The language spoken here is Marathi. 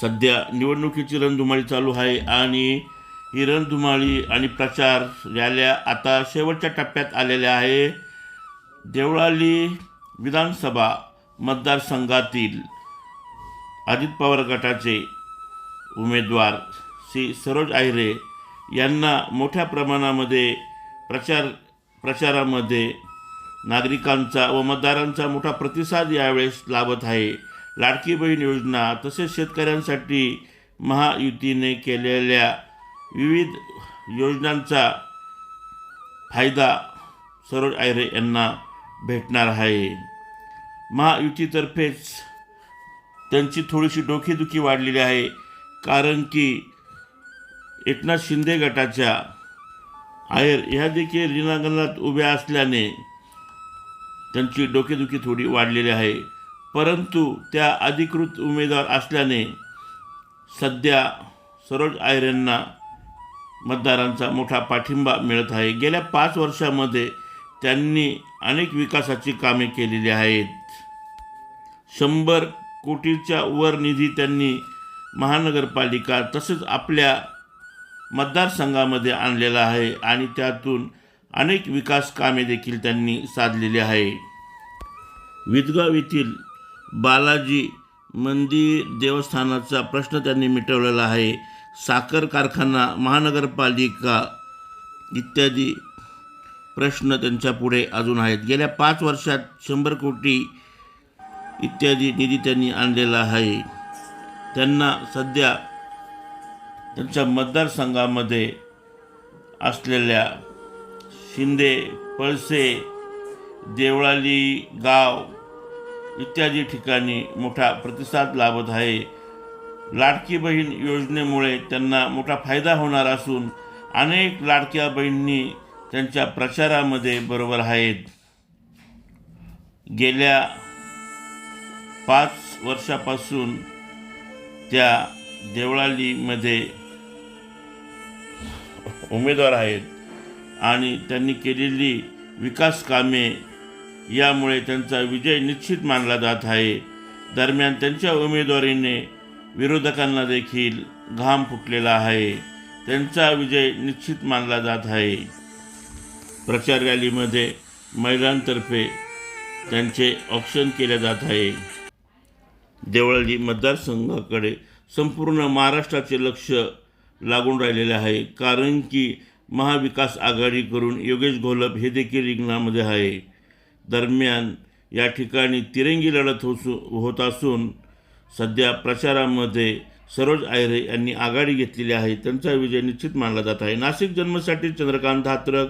सध्या निवडणुकीची रणधुमाळी चालू आहे आणि ही रणधुमाळी आणि प्रचार रॅल्या आता शेवटच्या टप्प्यात आलेल्या आहे. देवळाली विधानसभा मतदारसंघातील अजित पवार गटाचे उमेदवार श्री सरोज आहिरे यांना मोठ्या प्रमाणामध्ये प्रचार प्रचारामध्ये नागरिकांचा व मतदारांचा मोठा प्रतिसाद यावेळेस लाभत आहे. लाडकी बहीण योजना तसेच शेतकऱ्यांसाठी महायुतीने केलेल्या विविध योजनांचा फायदा सरोज आयरे यांना भेटणार आहे. महायुतीतर्फेच त्यांची थोडीशी डोकेदुखी वाढलेली आहे कारण की एकनाथ शिंदे गटाच्या आयर ह्या देखील रिणांगणात उभ्या असल्याने त्यांची डोकेदुखी थोडी वाढलेली आहे. परंतु त्या अधिकृत उमेदवार असल्याने सध्या सरोज आयरेंना मतदारांचा मोठा पाठिंबा मिळत आहे. गेल्या पाच वर्षामध्ये त्यांनी अनेक विकासाची कामे केलेली आहेत. शंभर कोटीच्या वर निधी त्यांनी महानगरपालिका तसेच आपल्या मतदारसंघामध्ये आणलेला आहे आणि त्यातून अनेक विकास कामे देखील त्यांनी साधलेली आहे. विदगाव येथील बालाजी मंदिर देवस्थानाचा प्रश्न त्यांनी मिटवलेला आहे. साखर कारखाना महानगरपालिका इत्यादी प्रश्न त्यांच्यापुढे अजून आहेत. गेल्या पाच वर्षात शंभर कोटी इत्यादी निधी त्यांनी आणलेला आहे. त्यांना सध्या त्यांच्या मतदारसंघामध्ये असलेल्या शिंदे पळसे देवळाली गाव इत्यादी ठिकाणी मोठा प्रतिसाद लाभत आहे. लाडकी बहीण योजनेमुळे त्यांना मोठा फायदा होणार असून अनेक लाडक्या बहिणी त्यांच्या प्रचारामध्ये बरोबर आहेत. गेल्या पाच वर्षापासून त्या देवळालीमध्ये उमेदवार आहेत आणि त्यांनी केलेली विकास कामे यामुळे त्यांचा विजय निश्चित मानला जात आहे. दरम्यान त्यांच्या उमेदवारीने विरोधकांना देखील घाम फुटलेला आहे. त्यांचा विजय निश्चित मानला जात आहे. प्रचार रॅलीमध्ये महिलांतर्फे त्यांचे ऑप्शन केले जात आहे. देवळाली मतदारसंघाकडे संपूर्ण महाराष्ट्राचे लक्ष लागून राहिलेले आहे. कारण की महाविकास आघाडी करून योगेश घोलप हे देखील रिंगणामध्ये आहे. दरम्यान या ठिकाणी तिरंगी लढत होसू होत असून सध्या प्रचारामध्ये सरोज आयरे यांनी आघाडी घेतलेली आहे. त्यांचा विजय निश्चित मानला जात आहे. नाशिक जन्मसाठी चंद्रकांत धात्रक